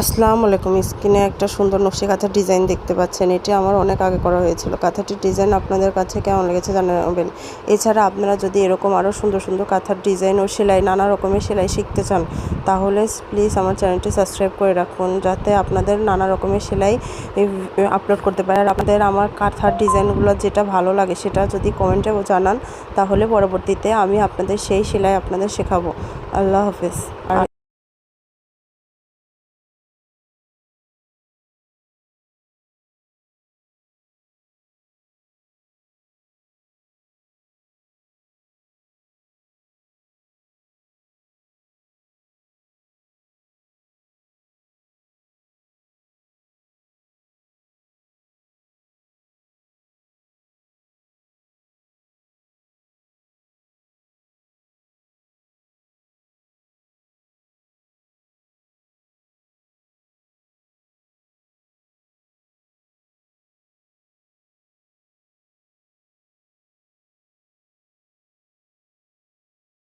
আসসালামু আলাইকুম। স্ক্রিনে একটা সুন্দর নকশি কাঁথার ডিজাইন দেখতে পাচ্ছেন। এটি আমার অনেক আগে করা হয়েছিল। কাঁথাটির ডিজাইন আপনাদের কাছে কেমন লেগেছে জানাবেন। এছাড়া আপনারা যদি এরকম আরও সুন্দর সুন্দর কাঁথার ডিজাইন ও সেলাই, নানা রকমের সেলাই শিখতে চান, তাহলে প্লিজ আমার চ্যানেলটি সাবস্ক্রাইব করে রাখুন, যাতে আপনাদের নানা রকমের সেলাই আপলোড করতে পারে। আর আপনাদের আমার কাঁথার ডিজাইনগুলো যেটা ভালো লাগে সেটা যদি কমেন্টে জানান, তাহলে পরবর্তীতে আমি আপনাদের সেই সেলাই আপনাদের শেখাবো। আল্লাহ হাফেজ। আর